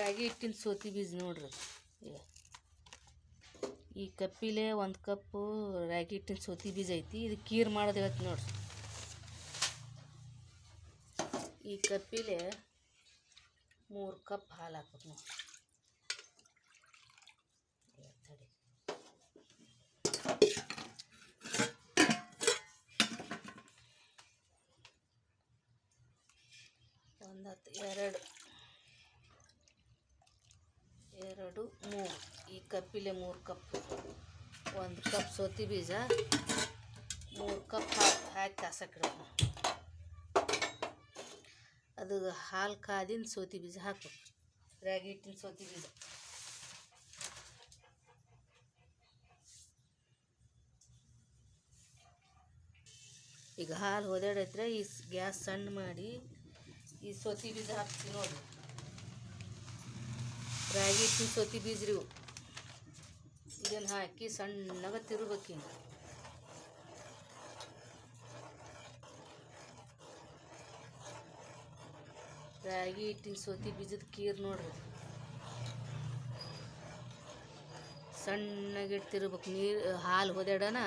ರಾಗಿ ಹಿಟ್ಟಿನ ಸೋತಿ ಬೀಜ ನೋಡ್ರಿ. ಈ ಕಪ್ಪಿಲೆ ಒಂದು ಕಪ್ಪು ರಾಗಿ ಹಿಟ್ಟಿನ ಸೋತಿ ಬೀಜ ಐತಿ. ಇದು ಕೀರ್ ಮಾಡೋದು ಇವತ್ತು ನೋಡ್ರಿ. ಈ ಕಪ್ಪಿಲೆ ಮೂರು ಕಪ್ ಹಾಲು ಹಾಕ್ಬೇಕು ನೋಡ್ರಿ. ಒಂದು ಹತ್ತು, ಎರಡು. ಎರಡು, ಮೂರು. ಈ ಕಪ್ಪಿಲೆ ಮೂರು ಕಪ್. ಒಂದು ಕಪ್ ಸೋತಿ ಬೀಜ, ಮೂರು ಕಪ್ ಹಾಕಿ ಕಾಸಕ್ಕಿಡಬೇಕು ಅದು ಹಾಲು ಕಾದಿನ ಸೋತಿ ಬೀಜ ಹಾಕಬೇಕು. ರಾಗಿ ಹಿಟ್ಟಿನ ಸೋತಿ ಬೀಜ. ಈಗ ಹಾಲು ಹೊದಾಡೈತ್ರೆ ಈ ಗ್ಯಾಸ್ ಸಣ್ಣ ಮಾಡಿ ಈ ಸೋತಿ ಬೀಜ ಹಾಕ್ತೀವಿ ನೋಡಿ. ರಾಗಿ ಹಿಟ್ಟಿನ ಸೋತಿ ಬೀಜ ರೀ ಇದನ್ನು ಹಾಕಿ ಸಣ್ಣಗ ತಿರುಬೇಕು ರಾಗಿ ಹಿಟ್ಟಿನ ಸೋತಿ ಬೀಜದ ಕೀರ್ ನೋಡ್ರಿ. ಸಣ್ಣಗಿಟ್ಟಿರ್ಬೇಕು ನೀರು, ಹಾಲು ಹೊದಾಡನ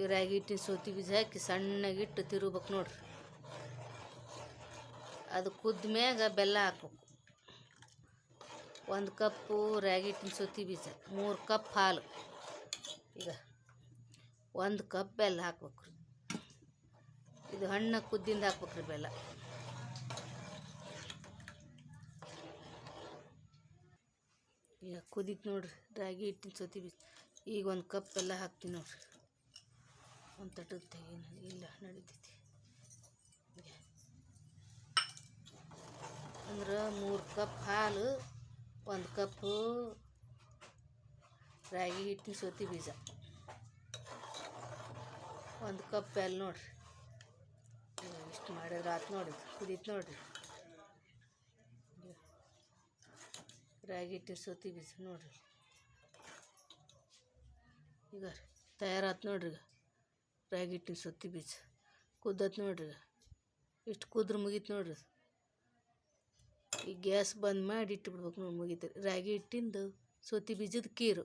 ಈ ರಾಗಿ ಹಿಟ್ಟಿನ ಸೋತಿ ಬೀಜ ಹಾಕಿ ಸಣ್ಣಗಿಟ್ಟು ತಿರುಬೇಕು ನೋಡ್ರಿ. ಅದು ಕುದ್ದ ಮ್ಯಾಗ ಬೆಲ್ಲ ಹಾಕ್ಬೇಕು. ಒಂದು ಕಪ್ಪು ರಾಗಿ ಹಿಟ್ಟಿನ ಸುತ್ತಿ ಬೀಜ, ಮೂರು ಕಪ್ ಹಾಲು. ಈಗ ಒಂದು ಕಪ್ ಬೆಲ್ಲ ಹಾಕ್ಬೇಕು ರೀ ಇದು ಹಣ್ಣು ಕುದ್ದಿಂದ ಹಾಕ್ಬೇಕು ರೀ ಬೆಲ್ಲ. ಈಗ ಕುದೀತು ನೋಡ್ರಿ ರಾಗಿ ಹಿಟ್ಟಿನ ಸುತ್ತಿ ಬೀಜ. ಈಗ ಒಂದು ಕಪ್ ಬೆಲ್ಲ ಹಾಕ್ತೀನಿ ನೋಡ್ರಿ. ಒಂದು ತಟ್ಟದ ತೆಗೀನಿ ಇಲ್ಲ, ನಡೀತೈತಿ. ಅಂದ್ರೆ ಮೂರು ಕಪ್ ಹಾಲು. ಒಂದು ಕಪ್ಪು ರಾಗಿ ಹಿಟ್ಟಿನ ಸೋತಿ ಬೀಜ. ಒಂದು ಕಪ್ ಎಲ್ಲಿ ನೋಡ್ರಿ. ಇಷ್ಟು ಮಾಡಿದ್ರೆ ಆತು ನೋಡಿ ಕುದೀತು ನೋಡ್ರಿ. ರಾಗಿ ಹಿಟ್ಟಿನ ಸೋತಿ ಬೀಜ ನೋಡ್ರಿ. ಈಗ ತಯಾರಾತು ನೋಡ್ರಿ ರಾಗಿ ಹಿಟ್ಟಿನ ಸೊತ್ತಿ ಬೀಜ ಕುದ್ದತ್ ನೋಡ್ರಿ ಇಷ್ಟು ಕುದ್ರೆ ಮುಗೀತು ನೋಡ್ರಿ. ಈ ಗ್ಯಾಸ್ ಬಂದ್ ಮಾಡಿ ಇಟ್ಬಿಡ್ಬೇಕು ನೋಡಿ ಮುಗೀತು ರಾಗಿ ಹಿಟ್ಟಿಂದು ಸೌತಿ ಬೀಜದ ಕೀರು